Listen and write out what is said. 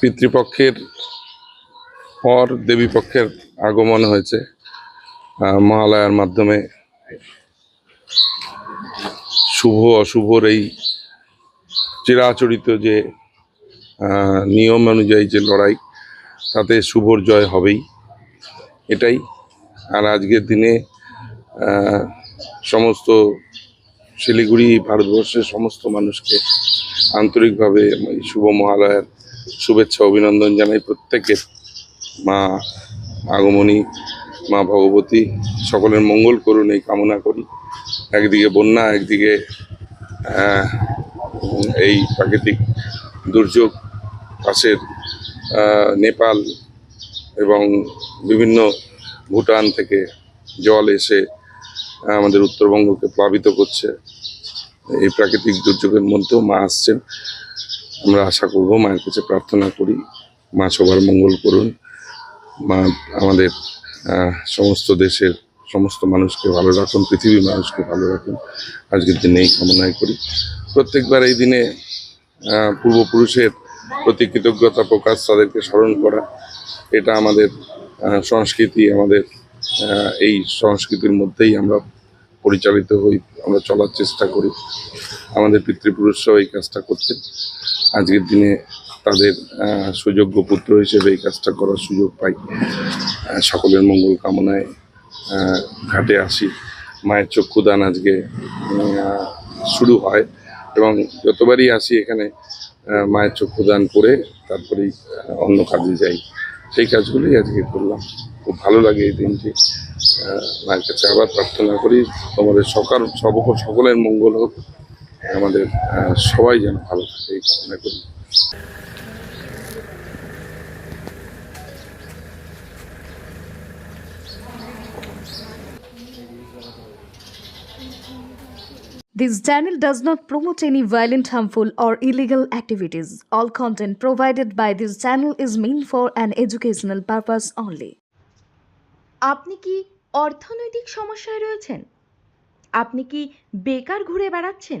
পিতৃপক্ষের পর দেবীপক্ষের আগমন হয়েছে মহালয়ার মাধ্যমে। শুভ অশুভর এই চিরাচরিত যে নিয়ম অনুযায়ী যে লড়াই, তাতে শুভর জয় হবেই, এটাই। আর আজকের দিনে সমস্ত শিলিগুড়ি ভারতবর্ষের সমস্ত মানুষকে আন্তরিকভাবে শুভ মহালয়ার শুভেচ্ছা, অভিনন্দন জানাই প্রত্যেকের মা আগমনী মা ভগবতী, সকলের মঙ্গল করুন, এই কামনা করি একদিকে বন্যা, একদিকে এই প্রাকৃতিক দুর্যোগ, পাশের নেপাল এবং বিভিন্ন ভুটান থেকে জল এসে আমাদের উত্তরবঙ্গকে প্লাবিত করছে। এই প্রাকৃতিক দুর্যোগের মধ্যেও মা আসছেন। আমরা আশা করব মায়ের কাছে প্রার্থনা করি। মা সবার মঙ্গল করুন। মা আমাদের সমস্ত দেশের সমস্ত মানুষকে ভালো রাখুন, পৃথিবীর মানুষকে ভালো রাখুন। আজকের দিনে এই কামনাই করি। প্রত্যেকবার এই দিনে পূর্বপুরুষের প্রতি কৃতজ্ঞতা প্রকাশ, তাদেরকে স্মরণ করা, এটা আমাদের সংস্কৃতি, আমাদের এই সংস্কৃতির মধ্যেই আমরা পরিচালিত হই, আমরা চলার চেষ্টা করি। আমাদের পিতৃপুরুষরাও এই কাজটা করতেন। আজকের দিনে তাদের সুযোগ্য পুত্র হিসেবে এই কাজটা করার সুযোগ পাই। সকলের মঙ্গল কামনায় ঘাটে আসি। মায়ের চক্ষুদান আজকে শুরু হয় এবং যতবারই আসি এখানে মায়ের চক্ষুদান করে তারপরেই অন্য কাজে যাই। সেই কাজগুলোই আজকে করলাম। খুব ভালো লাগে এই দিনটি। মায়ের কাছে আবার প্রার্থনা করি, তোমাদের সকাল, সব সকলের মঙ্গল হোক। আমাদের সবাই যেন ভালো থাকে এই কামনা করি This channel does not promote any violent, harmful, or illegal activities. All content provided by this channel is meant for an educational purpose only. আপনি কি অর্থনৈতিক সমস্যায় রয়েছেন আপনি কি বেকার ঘুরে বেড়াচ্ছেন